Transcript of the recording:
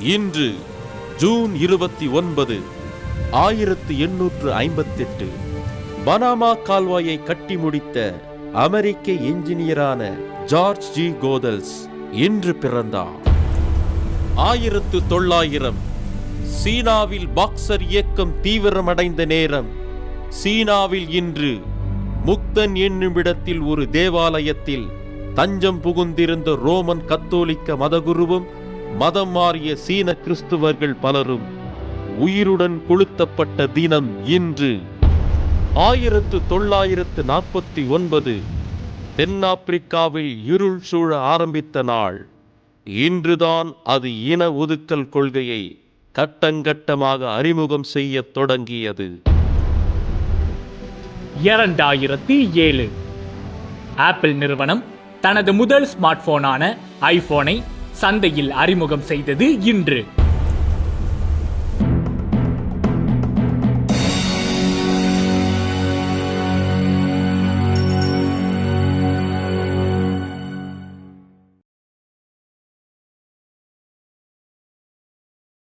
இன்று ஜூன் இருபத்தி ஒன்பது ஆயிரத்து எண்ணூற்று ஐம்பத்தெட்டு பனாமா கால்வாயை கட்டி முடித்த அமெரிக்க என்ஜினியரான ஜார்ஜ் ஜி. கோதல்ஸ் இன்று பிறந்தார். ஆயிரத்து தொள்ளாயிரம் சீனாவில் பாக்சர் இயக்கம் தீவிரமடைந்த நேரம் சீனாவில் இன்று முக்தன் என்னுமிடத்தில் ஒரு தேவாலயத்தில் தஞ்சம் புகுந்திருந்த ரோமன் கத்தோலிக்க மதகுருவும் மதம் மாறிய சீன கிறிஸ்துவர்கள் பலரும் உயிருடன் கொளுத்தப்பட்ட தினம் இன்று. ஆயிரத்து தொள்ளாயிரத்து நாற்பத்தி ஒன்பது தென்னாப்பிரிக்காவில் இருள் சூழ ஆரம்பித்த நாள். இன்றுதான் அது இன ஒதுக்கல் கொள்கையை கட்டங்கட்டமாக அறிமுகம் செய்யத் தொடங்கியது. இரண்டாயிரத்தி ஏழு. ஆப்பிள் நிறுவனம் தனது முதல் ஸ்மார்ட் போனான ஐபோனை சந்தையில் அறிமுகம் செய்தது இன்று.